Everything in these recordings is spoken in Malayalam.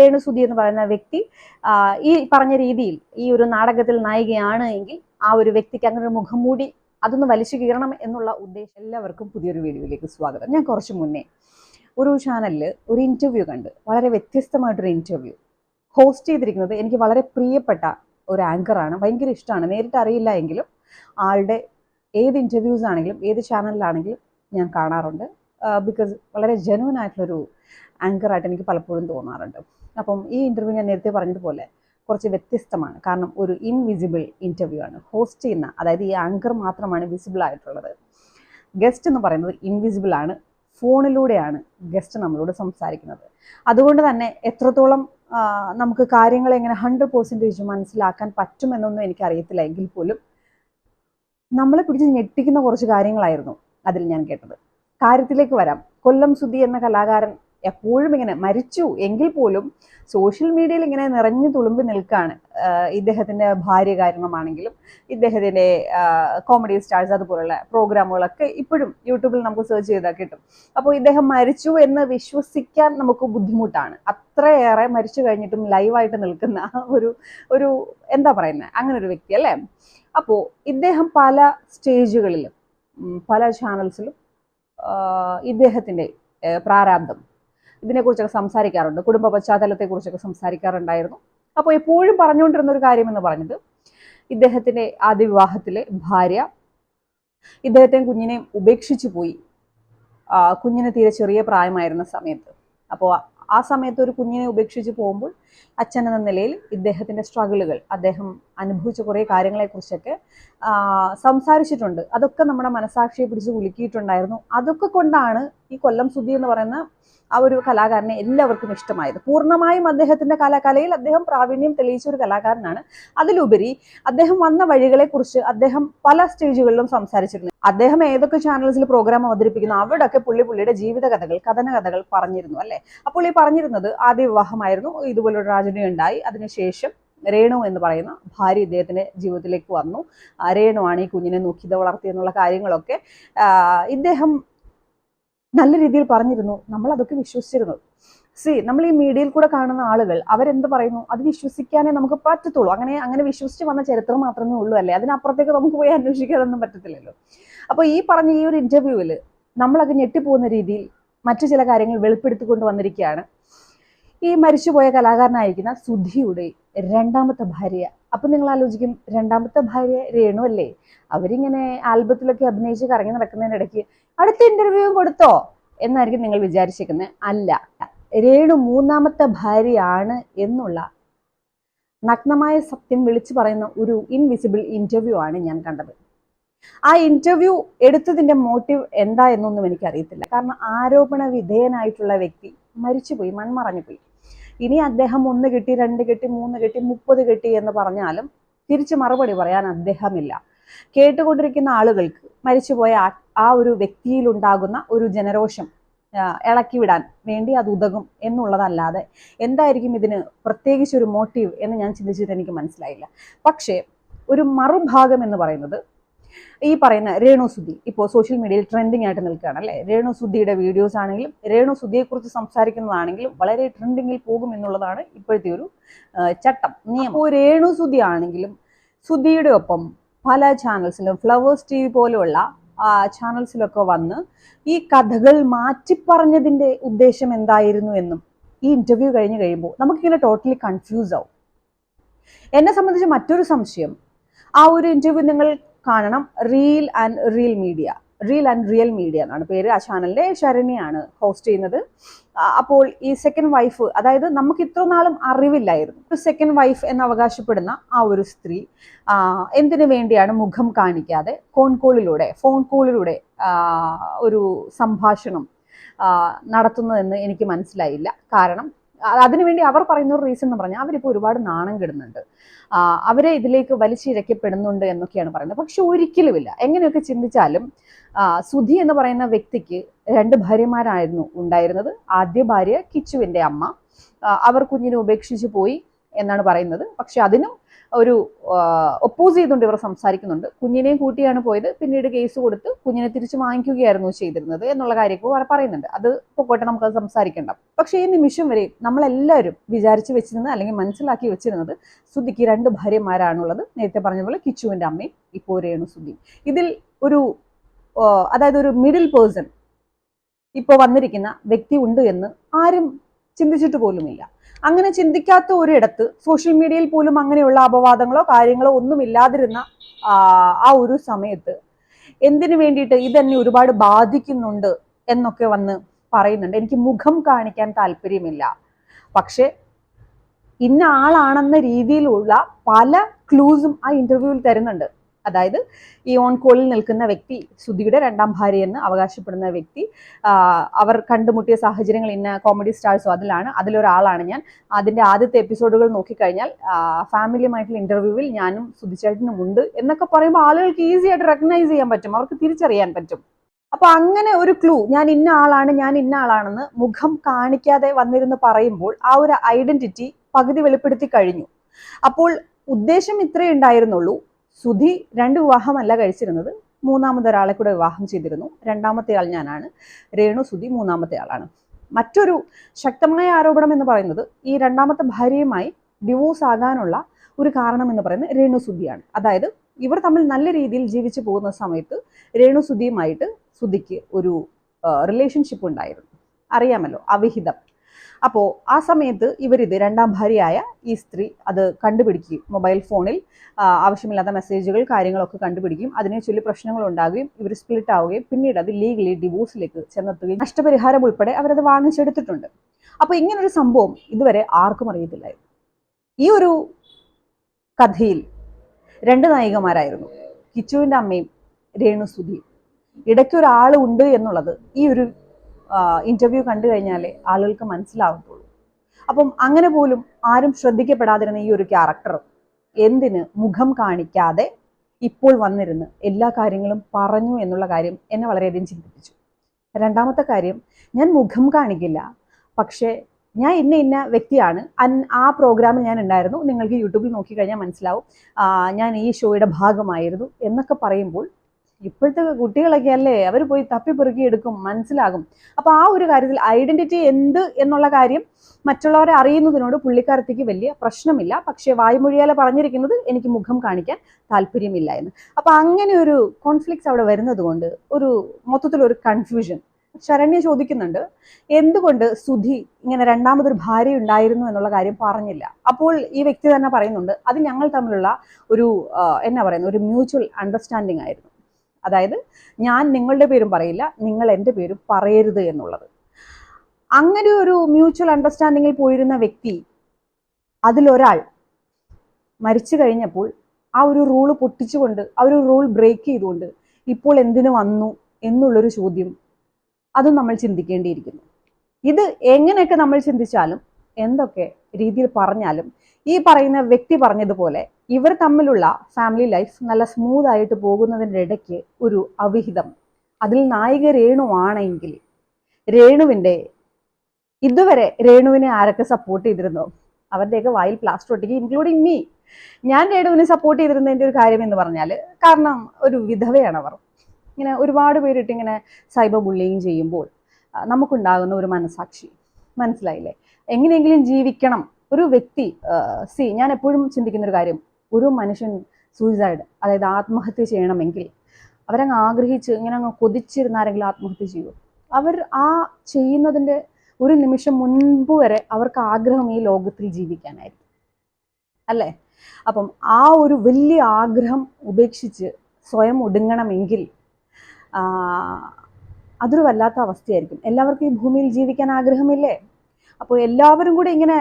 രേണുസുതി എന്ന് പറയുന്ന വ്യക്തി ഈ പറഞ്ഞ രീതിയിൽ ഈ ഒരു നാടകത്തിൽ നായികയാണ് എങ്കിൽ ആ ഒരു വ്യക്തിക്ക് അങ്ങനെ ഒരു മുഖംമൂടി അതൊന്ന് വലിച്ചു കീറണം എന്നുള്ള ഉദ്ദേശം എല്ലാവർക്കും പുതിയൊരു വീഡിയോയിലേക്ക് സ്വാഗതം. ഞാൻ കുറച്ച് മുന്നേ ഒരു ചാനലിൽ ഒരു ഇന്റർവ്യൂ കണ്ട്. വളരെ വ്യത്യസ്തമായിട്ടൊരു ഇന്റർവ്യൂ ഹോസ്റ്റ് ചെയ്തിരിക്കുന്നത് എനിക്ക് വളരെ പ്രിയപ്പെട്ട ഒരു ആങ്കറാണ് ഭയങ്കര ഇഷ്ടമാണ്. നേരിട്ട് അറിയില്ല എങ്കിലും ആളുടെ ഏത് ഇന്റർവ്യൂസ് ആണെങ്കിലും ഏത് ചാനലിലാണെങ്കിലും ഞാൻ കാണാറുണ്ട്. ബിക്കോസ് വളരെ ജെനുവൻ ആയിട്ടുള്ളൊരു ആങ്കറായിട്ട് എനിക്ക് പലപ്പോഴും തോന്നാറുണ്ട്. അപ്പം ഈ ഇന്റർവ്യൂ ഞാൻ നേരത്തെ പറഞ്ഞതുപോലെ കുറച്ച് വ്യത്യസ്തമാണ്. കാരണം ഒരു ഇൻവിസിബിൾ ഇന്റർവ്യൂ ആണ്. ഹോസ്റ്റ് ചെയ്യുന്ന അതായത് ഈ ആങ്കർ മാത്രമാണ് വിസിബിൾ ആയിട്ടുള്ളത്. ഗസ്റ്റ് എന്ന് പറയുന്നത് ഇൻവിസിബിൾ ആണ്. ഫോണിലൂടെയാണ് ഗസ്റ്റ് നമ്മളോട് സംസാരിക്കുന്നത്. അതുകൊണ്ട് തന്നെ എത്രത്തോളം നമുക്ക് കാര്യങ്ങൾ എങ്ങനെ ഹൺഡ്രഡ് പെർസെന്റേജ് മനസ്സിലാക്കാൻ പറ്റുമെന്നൊന്നും എനിക്കറിയത്തില്ല എങ്കിൽ പോലും നമ്മളെ പിടിച്ച് ഞെട്ടിക്കുന്ന കുറച്ച് കാര്യങ്ങളായിരുന്നു അതിൽ ഞാൻ കേട്ടത്. കാര്യത്തിലേക്ക് വരാം. കൊല്ലം സുധി എന്ന കലാകാരൻ എപ്പോഴും ഇങ്ങനെ മരിച്ചു എങ്കിൽ പോലും സോഷ്യൽ മീഡിയയിൽ ഇങ്ങനെ നിറഞ്ഞു തുളുമ്പി നിൽക്കുകയാണ് ഇദ്ദേഹത്തിന്റെ ഭാര്യ കാരണമാണെങ്കിലും ഇദ്ദേഹത്തിന്റെ കോമഡി സ്റ്റാർസ് അതുപോലുള്ള പ്രോഗ്രാമുകളൊക്കെ ഇപ്പോഴും യൂട്യൂബിൽ നമുക്ക് സെർച്ച് ചെയ്താൽ കിട്ടും. അപ്പോൾ ഇദ്ദേഹം മരിച്ചു എന്ന് വിശ്വസിക്കാൻ നമുക്ക് ബുദ്ധിമുട്ടാണ്. അത്രയേറെ മരിച്ചു കഴിഞ്ഞിട്ടും ലൈവായിട്ട് നിൽക്കുന്ന ഒരു ഒരു എന്താ പറയുന്നത് അങ്ങനെ ഒരു വ്യക്തി അല്ലേ? അപ്പോൾ ഇദ്ദേഹം പല സ്റ്റേജുകളിലും പല ചാനൽസിലും ഇദ്ദേഹത്തിന്റെ പ്രാരാബ്ദം ഇതിനെക്കുറിച്ചൊക്കെ സംസാരിക്കാറുണ്ട്. കുടുംബ പശ്ചാത്തലത്തെക്കുറിച്ചൊക്കെ സംസാരിക്കാറുണ്ടായിരുന്നു. അപ്പോൾ എപ്പോഴും പറഞ്ഞുകൊണ്ടിരുന്ന ഒരു കാര്യമെന്ന് പറഞ്ഞത് ഇദ്ദേഹത്തിന്റെ ആദ്യ വിവാഹത്തിലെ ഭാര്യ ഇദ്ദേഹത്തെയും കുഞ്ഞിനെയും ഉപേക്ഷിച്ചു പോയി. കുഞ്ഞിന് തീരെ ചെറിയ പ്രായമായിരുന്ന സമയത്ത്. അപ്പോൾ ആ സമയത്ത് ഒരു കുഞ്ഞിനെ ഉപേക്ഷിച്ച് പോകുമ്പോൾ അച്ഛൻ എന്ന നിലയിൽ ഇദ്ദേഹത്തിന്റെ സ്ട്രഗിളുകൾ അദ്ദേഹം അനുഭവിച്ച കുറേ കാര്യങ്ങളെക്കുറിച്ചൊക്കെ സംസാരിച്ചിട്ടുണ്ട്. അതൊക്കെ നമ്മുടെ മനസാക്ഷിയെ പിടിച്ച് കുലുക്കിയിട്ടുണ്ടായിരുന്നു. അതൊക്കെ കൊണ്ടാണ് ഈ കൊല്ലം സുധി എന്ന് പറയുന്ന ആ ഒരു കലാകാരനെ എല്ലാവർക്കും ഇഷ്ടമായത്. പൂർണമായും അദ്ദേഹത്തിന്റെ കലാകലയിൽ അദ്ദേഹം പ്രാവീണ്യം തെളിയിച്ച ഒരു കലാകാരനാണ്. അതിലുപരി അദ്ദേഹം വന്ന വഴികളെ കുറിച്ച് അദ്ദേഹം പല സ്റ്റേജുകളിലും സംസാരിച്ചിരുന്നു അദ്ദേഹം ഏതൊക്കെ ചാനൽസിൽ പ്രോഗ്രാം അവതരിപ്പിക്കുന്നു അവിടെയൊക്കെ പുള്ളി പുള്ളിയുടെ ജീവിത കഥകൾ കഥന കഥകൾ പറഞ്ഞിരുന്നു അല്ലെ? അപ്പോൾ ഈ പറഞ്ഞിരുന്നത് ആദ്യ വിവാഹമായിരുന്നു. ഇതുപോലൊരു ട്രാജഡി ഉണ്ടായി. അതിനുശേഷം രേണു എന്ന് പറയുന്ന ഭാര്യ ഇദ്ദേഹത്തിന്റെ ജീവിതത്തിലേക്ക് വന്നു. ആണ് ഈ കുഞ്ഞിനെ നോക്കിയത് വളർത്തിയെന്നുള്ള കാര്യങ്ങളൊക്കെ ഇദ്ദേഹം നല്ല രീതിയിൽ പറഞ്ഞിരുന്നു. നമ്മൾ അതൊക്കെ വിശ്വസിച്ചിരുന്നു. സി നമ്മൾ ഈ മീഡിയയിൽ കൂടെ കാണുന്ന ആളുകൾ അവരെന്ത് പറയുന്നു? അത് വിശ്വസിക്കാനേ നമുക്ക് പറ്റത്തുള്ളൂ. അങ്ങനെ അങ്ങനെ വിശ്വസിച്ച് വന്ന ചരിത്രം മാത്രമേ ഉള്ളൂ അല്ലേ? അതിനപ്പുറത്തേക്ക് നമുക്ക് പോയി അന്വേഷിക്കാനൊന്നും പറ്റത്തില്ലല്ലോ. അപ്പോൾ ഈ പറഞ്ഞ ഈ ഒരു ഇന്റർവ്യൂവിൽ നമ്മളൊക്കെ ഞെട്ടിപ്പോകുന്ന രീതിയിൽ മറ്റു ചില കാര്യങ്ങൾ വെളിപ്പെടുത്തിക്കൊണ്ട് വന്നിരിക്കുകയാണ്. ഈ മരിച്ചുപോയ കലാകാരനായിരിക്കുന്ന സുധിയുടെ രണ്ടാമത്തെ ഭാര്യ. അപ്പൊ നിങ്ങൾ ആലോചിക്കും രണ്ടാമത്തെ ഭാര്യ രേണു അല്ലേ? അവരിങ്ങനെ ആൽബത്തിലൊക്കെ അഭിനയിച്ച് കറങ്ങി നടക്കുന്നതിനിടയ്ക്ക് അടുത്ത ഇന്റർവ്യൂ കൊടുത്തോ എന്നായിരിക്കും നിങ്ങൾ വിചാരിച്ചിരിക്കുന്നത് അല്ല രേണു മൂന്നാമത്തെ ഭാര്യയാണ് എന്നുള്ള നഗ്നമായ സത്യം വിളിച്ചു പറയുന്ന ഒരു ഇൻവിസിബിൾ ഇന്റർവ്യൂ ആണ് ഞാൻ കണ്ടത്. ആ ഇന്റർവ്യൂ എടുത്തതിന്റെ മോട്ടീവ് എന്താ എന്നൊന്നും എനിക്കറിയത്തില്ല. കാരണം ആരോപണ വിധേയനായിട്ടുള്ള വ്യക്തി മരിച്ചുപോയി മൺമറഞ്ഞു പോയി ഇനി അദ്ദേഹം ഒന്ന് കിട്ടി രണ്ട് കെട്ടി മൂന്ന് കെട്ടി മുപ്പത് കെട്ടി എന്ന് പറഞ്ഞാലും തിരിച്ചു മറുപടി പറയാൻ അദ്ദേഹമില്ല. കേട്ടുകൊണ്ടിരിക്കുന്ന ആളുകൾക്ക് മരിച്ചുപോയ ആ- ഒരു വ്യക്തിയിൽ ഉണ്ടാകുന്ന ഒരു ജനരോഷം ഇളക്കിവിടാൻ വേണ്ടി അത് ഉതകും എന്നുള്ളതല്ലാതെ എന്തായിരിക്കും ഇതിന് പ്രത്യേകിച്ച് ഒരു മോട്ടീവ് എന്ന് ഞാൻ ചിന്തിച്ചിട്ട് എനിക്ക് മനസ്സിലായില്ല. പക്ഷേ ഒരു മറുഭാഗം എന്ന് പറയുന്നത് ഈ പറയുന്ന രേണു സുദ്ധി ഇപ്പോൾ സോഷ്യൽ മീഡിയയിൽ ട്രെൻഡിങ് ആയിട്ട് നിൽക്കുകയാണ് അല്ലേ? രേണു സുദ്ധിയുടെ വീഡിയോസ് ആണെങ്കിലും രേണു കുറിച്ച് സംസാരിക്കുന്നതാണെങ്കിലും വളരെ ട്രെൻഡിങ്ങിൽ പോകും എന്നുള്ളതാണ് ഇപ്പോഴത്തെ ഒരു ചട്ടം. നിയമം ഇപ്പോൾ രേണു സുദ്ധി ആണെങ്കിലും സുദ്ധിയുടെ ഒപ്പം പല ചാനൽസിലും ഫ്ലവേഴ്സ് ടി വി പോലെയുള്ള ചാനൽസിലൊക്കെ വന്ന് ഈ കഥകൾ മാറ്റിപ്പറഞ്ഞതിന്റെ ഉദ്ദേശം എന്തായിരുന്നു എന്നും ഈ ഇന്റർവ്യൂ കഴിഞ്ഞ് കഴിയുമ്പോൾ നമുക്കിങ്ങനെ ടോട്ടലി കൺഫ്യൂസ് ആവും. എന്നെ സംബന്ധിച്ച് മറ്റൊരു സംശയം ആ ഒരു ഇന്റർവ്യൂ നിങ്ങൾ കാണണം. Reel and real media reel and real media എന്നാണ് പേര്. ആ ചാനലിന്റെ ശരണിയാണ് ഹോസ്റ്റ് ചെയ്യുന്നത്. അപ്പോൾ ഈ സെക്കൻഡ് വൈഫ് അതായത് നമുക്ക് ഇത്ര നാളും അറിവില്ലായിരുന്നു. ഒരു സെക്കൻഡ് വൈഫ് എന്ന് അവകാശപ്പെടുന്ന ആ ഒരു സ്ത്രീ എന്തിനു വേണ്ടിയാണ് മുഖം കാണിക്കാതെ ഫോൺ കോളിലൂടെ ഫോൺ കോളിലൂടെ ഒരു സംഭാഷണം നടത്തുന്നതെന്ന് എനിക്ക് മനസ്സിലായില്ല. കാരണം അതിനുവേണ്ടി അവർ പറയുന്ന ഒരു റീസൺ എന്ന് പറഞ്ഞാൽ അവരിപ്പോൾ ഒരുപാട് നാണം കെടുന്നുണ്ട്. അവരെ ഇതിലേക്ക് വലിച്ചിഴക്കപ്പെടുന്നുണ്ട് എന്നൊക്കെയാണ് പറയുന്നത്. പക്ഷെ ഒരിക്കലുമില്ല. എങ്ങനെയൊക്കെ ചിന്തിച്ചാലും സുധി എന്ന് പറയുന്ന വ്യക്തിക്ക് രണ്ട് ഭാര്യമാരായിരുന്നു ഉണ്ടായിരുന്നത്. ആദ്യ ഭാര്യ കിച്ചുവിന്റെ അമ്മ. അവർ കുഞ്ഞിനെ ഉപേക്ഷിച്ച് പോയി. എന്നാണ് പറയുന്നത്. പക്ഷെ അതിനും ഒരു ഒപ്പോസ് ചെയ്തുകൊണ്ട് ഇവർ സംസാരിക്കുന്നുണ്ട്. കുഞ്ഞിനെയും കൂട്ടിയാണ് പോയത്. പിന്നീട് കേസ് കൊടുത്ത് കുഞ്ഞിനെ തിരിച്ചു വാങ്ങിക്കുകയായിരുന്നു ചെയ്തിരുന്നത് എന്നുള്ള കാര്യമൊക്കെ പറയുന്നുണ്ട്. അത് പൊക്കോട്ടെ നമുക്കത് സംസാരിക്കണ്ട. പക്ഷേ ഈ നിമിഷം വരെ നമ്മളെല്ലാവരും വിചാരിച്ചു വെച്ചിരുന്നത് അല്ലെങ്കിൽ മനസ്സിലാക്കി വെച്ചിരുന്നത് സുധിക്ക് രണ്ട് ഭാര്യമാരാണുള്ളത്. നേരത്തെ പറഞ്ഞ പോലെ കിച്ചുവിന്റെ അമ്മയും ഇപ്പോൾ രേണു ഇതിൽ ഒരു അതായത് ഒരു മിഡിൽ പേഴ്സൺ ഇപ്പോൾ വന്നിരിക്കുന്ന വ്യക്തി ഉണ്ട് എന്ന് ആരും ചിന്തിച്ചിട്ട് പോലുമില്ല. അങ്ങനെ ചിന്തിക്കാത്ത ഒരിടത്ത് സോഷ്യൽ മീഡിയയിൽ പോലും അങ്ങനെയുള്ള അപവാദങ്ങളോ കാര്യങ്ങളോ ഒന്നും ഇല്ലാതിരുന്ന ആ, ഒരു സമയത്ത് എന്തിനു വേണ്ടിയിട്ട് ഇതെന്നെ ഒരുപാട് ബാധിക്കുന്നുണ്ട് എന്നൊക്കെ വന്ന് പറയുന്നുണ്ട്. എനിക്ക് മുഖം കാണിക്കാൻ താല്പര്യമില്ല. പക്ഷെ ഇന്ന ആളാണെന്ന രീതിയിലുള്ള പല ക്ലൂസും ആ ഇന്റർവ്യൂവിൽ തരുന്നുണ്ട്. അതായത് ഈ ഓൺ കോളിൽ നിൽക്കുന്ന വ്യക്തി ശ്രുതിയുടെ രണ്ടാം ഭാര്യ എന്ന് അവകാശപ്പെടുന്ന വ്യക്തി അവർ കണ്ടുമുട്ടിയ സാഹചര്യങ്ങൾ ഇന്ന കോമഡി സ്റ്റാർസോ അതിലാണ്. അതിലൊരാളാണ് ഞാൻ. അതിന്റെ ആദ്യത്തെ എപ്പിസോഡുകൾ നോക്കിക്കഴിഞ്ഞാൽ ഫാമിലിയുമായിട്ടുള്ള ഇന്റർവ്യൂവിൽ ഞാനും സുധിച്ചേട്ടനും ഉണ്ട് എന്നൊക്കെ പറയുമ്പോൾ ആളുകൾക്ക് ഈസി ആയിട്ട് റെക്കഗ്നൈസ് ചെയ്യാൻ പറ്റും. അവർക്ക് തിരിച്ചറിയാൻ പറ്റും. അപ്പൊ അങ്ങനെ ഒരു ക്ലൂ ഞാൻ ഇന്ന ആളാണ് ഞാൻ ഇന്ന ആളാണെന്ന് മുഖം കാണിക്കാതെ വന്നിരുന്ന് പറയുമ്പോൾ ആ ഒരു ഐഡന്റിറ്റി പകുതി വെളിപ്പെടുത്തി കഴിഞ്ഞു. അപ്പോൾ ഉദ്ദേശം ഇത്രേ ഉണ്ടായിരുന്നുള്ളൂ. സുധി രണ്ട് വിവാഹമല്ല കഴിച്ചിരുന്നത്. മൂന്നാമതൊരാളെ കൂടെ വിവാഹം ചെയ്തിരുന്നു. രണ്ടാമത്തെ ആൾ ഞാനാണ്. രേണു സുധി മൂന്നാമത്തെ ആളാണ്. മറ്റൊരു ശക്തമായ ആരോപണം എന്ന് പറയുന്നത് ഈ രണ്ടാമത്തെ ഭാര്യയുമായി ഡിവോഴ്സ് ആകാനുള്ള ഒരു കാരണം എന്ന് പറയുന്നത് രേണു സുധിയാണ്. അതായത് ഇവർ തമ്മിൽ നല്ല രീതിയിൽ ജീവിച്ചു പോകുന്ന സമയത്ത് രേണു സുധിയുമായിട്ട് സുധിക്ക് ഒരു റിലേഷൻഷിപ്പ് ഉണ്ടായിരുന്നു. അറിയാമല്ലോ അവിഹിതം. അപ്പോൾ ആ സമയത്ത് ഇവരിത് രണ്ടാം ഭാര്യയായ ഈ സ്ത്രീ അത് കണ്ടുപിടിക്കുകയും മൊബൈൽ ഫോണിൽ ആവശ്യമില്ലാത്ത മെസ്സേജുകൾ കാര്യങ്ങളൊക്കെ കണ്ടുപിടിക്കും അതിനെ ചൊല്ലി പ്രശ്നങ്ങൾ ഉണ്ടാകുകയും ഇവർ സ്പ്ലിറ്റ് ആവുകയും പിന്നീട് അത് ലീഗലി ഡിവോഴ്സിലേക്ക് ചെന്നെത്തുകയും നഷ്ടപരിഹാരം ഉൾപ്പെടെ അവരത് വാങ്ങിച്ചെടുത്തിട്ടുണ്ട്. അപ്പോൾ ഇങ്ങനൊരു സംഭവം ഇതുവരെ ആർക്കും അറിയത്തില്ലായിരുന്നു. ഈ ഒരു കഥയിൽ രണ്ട് നായികമാരായിരുന്നു. കിച്ചുവിന്റെ അമ്മയും രേണു സുധിയും ഇടയ്ക്ക് ഒരാൾ ഉണ്ട് എന്നുള്ളത് ഈ ഒരു ഇന്റർവ്യൂ കണ്ടു കഴിഞ്ഞാലേ ആളുകൾക്ക് മനസ്സിലാവത്തുള്ളൂ. അപ്പം അങ്ങനെ പോലും ആരും ശ്രദ്ധിക്കപ്പെടാതിരുന്ന ഈ ഒരു ക്യാരക്ടർ എന്തിന് മുഖം കാണിക്കാതെ ഇപ്പോൾ വന്നിരുന്ന് എല്ലാ കാര്യങ്ങളും പറഞ്ഞു എന്നുള്ള കാര്യം എന്നെ വളരെയധികം ചിന്തിപ്പിച്ചു. രണ്ടാമത്തെ കാര്യം ഞാൻ മുഖം കാണിക്കില്ല. പക്ഷേ ഞാൻ ഇന്ന ഇന്ന വ്യക്തിയാണ്. ആ പ്രോഗ്രാമിൽ ഞാൻ ഉണ്ടായിരുന്നു. നിങ്ങൾക്ക് യൂട്യൂബിൽ നോക്കിക്കഴിഞ്ഞാൽ മനസ്സിലാവും. ഞാൻ ഈ ഷോയുടെ ഭാഗമായിരുന്നു എന്നൊക്കെ പറയുമ്പോൾ ഇപ്പോഴത്തെ കുട്ടികളൊക്കെ അല്ലേ? അവർ പോയി തപ്പിപ്പെറുക്കി എടുക്കും മനസ്സിലാകും. അപ്പോൾ ആ ഒരു കാര്യത്തിൽ ഐഡന്റിറ്റി എന്ത് എന്നുള്ള കാര്യം മറ്റുള്ളവരെ അറിയുന്നതിനോട് പുള്ളിക്കാരത്തേക്ക് വലിയ പ്രശ്നമില്ല. പക്ഷേ വായ്മൊഴിയാലെ പറഞ്ഞിരിക്കുന്നത് എനിക്ക് മുഖം കാണിക്കാൻ താല്പര്യമില്ല എന്ന്. അപ്പോൾ അങ്ങനെ ഒരു കോൺഫ്ലിക്ട്സ് അവിടെ വരുന്നത് കൊണ്ട് ഒരു മൊത്തത്തിലൊരു കൺഫ്യൂഷൻ ശരണ്യ ചോദിക്കുന്നുണ്ട് എന്തുകൊണ്ട് സുധി ഇങ്ങനെ രണ്ടാമതൊരു ഭാര്യ ഉണ്ടായിരുന്നു എന്നുള്ള കാര്യം പറഞ്ഞില്ല? അപ്പോൾ ഈ വ്യക്തി തന്നെ പറയുന്നുണ്ട് അത് ഞങ്ങൾ തമ്മിലുള്ള ഒരു എന്നാ പറയുന്നത്? ഒരു മ്യൂച്വൽ അണ്ടർസ്റ്റാൻഡിങ് ആയിരുന്നു. അതായത് ഞാൻ നിങ്ങളുടെ പേരും പറയില്ല നിങ്ങൾ എന്റെ പേരും പറയരുത് എന്നുള്ളത്. അങ്ങനെ ഒരു മ്യൂച്വൽ അണ്ടർസ്റ്റാൻഡിങ്ങിൽ പോയിരുന്ന വ്യക്തി അതിലൊരാൾ മരിച്ചു കഴിഞ്ഞപ്പോൾ ആ ഒരു റൂൾ പൊട്ടിച്ചുകൊണ്ട് ആ ഒരു റൂൾ ബ്രേക്ക് ചെയ്തുകൊണ്ട് ഇപ്പോൾ എന്തിനു വന്നു എന്നുള്ളൊരു ചോദ്യം അതും നമ്മൾ ചിന്തിക്കേണ്ടിയിരിക്കുന്നു. ഇത് എങ്ങനെയൊക്കെ നമ്മൾ ചിന്തിച്ചാലും എന്തൊക്കെ രീതിയിൽ പറഞ്ഞാലും ഈ പറയുന്ന വ്യക്തി പറഞ്ഞതുപോലെ ഇവർ തമ്മിലുള്ള ഫാമിലി ലൈഫ് നല്ല സ്മൂത്ത് ആയിട്ട് പോകുന്നതിന്റെ ഇടയ്ക്ക് ഒരു അവിഹിതം. അതിൽ നായിക രേണു ആണെങ്കിൽ രേണുവിന്റെ ഇതുവരെ രേണുവിനെ ആരൊക്കെ സപ്പോർട്ട് ചെയ്തിരുന്നു? അവരുടെയൊക്കെ വായിൽ പ്ലാസ്റ്റർ ഒട്ടിക്ക് ഇൻക്ലൂഡിങ് മീ ഞാൻ രേണുവിനെ സപ്പോർട്ട് ചെയ്തിരുന്നതിന്റെ ഒരു കാര്യം എന്ന് പറഞ്ഞാൽ കാരണം ഒരു വിധവയാണ് അവർ. ഇങ്ങനെ ഒരുപാട് പേരിട്ട് ഇങ്ങനെ സൈബർ ബുള്ളിങ് ചെയ്യുമ്പോൾ നമുക്കുണ്ടാകുന്ന ഒരു മനസാക്ഷി. മനസ്സിലായില്ലേ? എങ്ങനെയെങ്കിലും ജീവിക്കണം. ഒരു വ്യക്തി സി ഞാൻ എപ്പോഴും ചിന്തിക്കുന്ന ഒരു കാര്യം ഒരു മനുഷ്യൻ സൂയിസൈഡ് അതായത് ആത്മഹത്യ ചെയ്യണമെങ്കിൽ അവരങ്ങ് ആഗ്രഹിച്ച് ഇങ്ങനെ അങ്ങ് കൊതിച്ചിരുന്നാരെങ്കിലും ആത്മഹത്യ ചെയ്യൂ അവർ ആ ചെയ്യുന്നതിന്റെ ഒരു നിമിഷം മുൻപ് വരെ അവർക്ക് ആഗ്രഹം ഈ ലോകത്തിൽ ജീവിക്കാനായിരിക്കും. അല്ലേ? അപ്പം ആ ഒരു വലിയ ആഗ്രഹം ഉപേക്ഷിച്ച് സ്വയം ഒടുങ്ങണമെങ്കിൽ അതൊരു വല്ലാത്ത അവസ്ഥയായിരിക്കും. എല്ലാവർക്കും ഈ ഭൂമിയിൽ ജീവിക്കാൻ ആഗ്രഹമില്ലേ? അപ്പോൾ എല്ലാവരും കൂടി ഇങ്ങനെ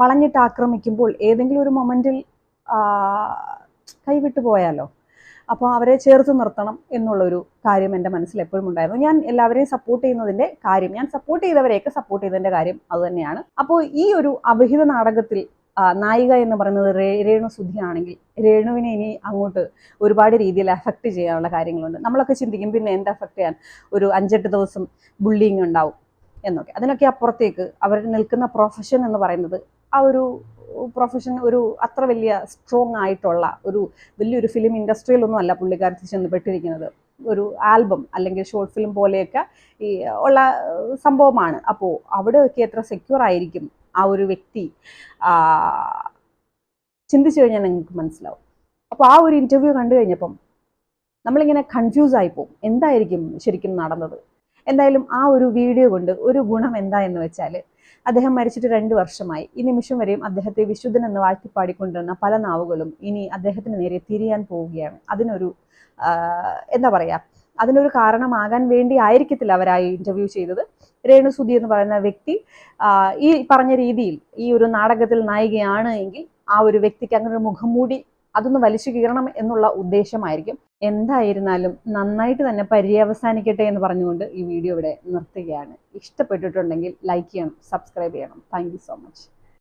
വളഞ്ഞിട്ട് ആക്രമിക്കുമ്പോൾ ഏതെങ്കിലും ഒരു മൊമെന്റിൽ കൈവിട്ടു പോയാലോ? അപ്പോൾ അവരെ ചേർത്ത് നിർത്തണം എന്നുള്ളൊരു കാര്യം എന്റെ മനസ്സിൽ എപ്പോഴും ഉണ്ടായിരുന്നു. ഞാൻ എല്ലാവരെയും സപ്പോർട്ട് ചെയ്യുന്നതിന്റെ കാര്യം ഞാൻ സപ്പോർട്ട് ചെയ്തവരെയൊക്കെ സപ്പോർട്ട് ചെയ്തതിന്റെ കാര്യം അതുതന്നെയാണ് അപ്പോൾ ഈ ഒരു അവിഹിത നാടകത്തിൽ നായിക എന്ന് പറയുന്നത് രേണു സുധിയാണെങ്കിൽ രേണുവിനെ ഇനി അങ്ങോട്ട് ഒരുപാട് രീതിയിൽ അഫക്റ്റ് ചെയ്യാനുള്ള കാര്യങ്ങളുണ്ട്. നമ്മളൊക്കെ ചിന്തിക്കും പിന്നെ എന്ത് അഫക്റ്റ് ചെയ്യാൻ? ഒരു അഞ്ചെട്ട് ദിവസം ബുള്ളിങ് ഉണ്ടാവും എന്നൊക്കെ. അതിനൊക്കെ അപ്പുറത്തേക്ക് അവർ നിൽക്കുന്ന പ്രൊഫഷൻ എന്ന് പറയുന്നത് ആ ഒരു പ്രൊഫഷൻ ഒരു അത്ര വലിയ സ്ട്രോങ് ആയിട്ടുള്ള ഒരു വലിയൊരു ഫിലിം ഇൻഡസ്ട്രിയിലൊന്നും അല്ല പുള്ളിക്കാരത്തിൽ ചെന്ന് പെട്ടിരിക്കുന്നത് ഒരു ആൽബം അല്ലെങ്കിൽ ഷോർട്ട് ഫിലിം പോലെയൊക്കെ ഈ ഉള്ള സംഭവമാണ്. അപ്പോൾ അവിടെയൊക്കെ എത്ര സെക്യൂർ ആയിരിക്കും ആ ഒരു വ്യക്തി? ചിന്തിച്ചു കഴിഞ്ഞാൽ നിങ്ങൾക്ക് മനസ്സിലാവും. അപ്പോൾ ആ ഒരു ഇന്റർവ്യൂ കണ്ടു കഴിഞ്ഞപ്പം നമ്മളിങ്ങനെ കൺഫ്യൂസ് ആയിപ്പോവും എന്തായിരിക്കും ശരിക്കും നടന്നത്? എന്തായാലും ആ ഒരു വീഡിയോ കൊണ്ട് ഒരു ഗുണം എന്താ എന്ന് വെച്ചാൽ അദ്ദേഹം മരിച്ചിട്ട് രണ്ട് വർഷമായി. ഈ നിമിഷം വരെയും അദ്ദേഹത്തെ വിശുദ്ധൻ എന്ന് വാഴ്ത്തിപ്പാടിക്കൊണ്ടിരുന്ന പല നാവുകളും ഇനി അദ്ദേഹത്തിന് നേരെ തിരിയാൻ പോവുകയാണ്. അതിനൊരു എന്താ പറയുക അതിനൊരു കാരണമാകാൻ വേണ്ടി ആയിരിക്കത്തില്ല അവരായി ഇന്റർവ്യൂ ചെയ്തത്. രേണുസുതി എന്ന് പറയുന്ന വ്യക്തി ഈ പറഞ്ഞ രീതിയിൽ ഈ ഒരു നാടകത്തിൽ നായികയാണ് എങ്കിൽ ആ ഒരു വ്യക്തിക്ക് അങ്ങനെ ഒരു മുഖംമൂടി അതൊന്ന് വലിച്ചു കീറണം എന്നുള്ള ഉദ്ദേശമായിരിക്കും. എന്തായിരുന്നാലും നന്നായിട്ട് തന്നെ പര്യവസാനിക്കട്ടെ എന്ന് പറഞ്ഞുകൊണ്ട് ഈ വീഡിയോ ഇവിടെ നിർത്തുകയാണ്. ഇഷ്ടപ്പെട്ടിട്ടുണ്ടെങ്കിൽ ലൈക്ക് ചെയ്യണം സബ്സ്ക്രൈബ് ചെയ്യണം. Thank so much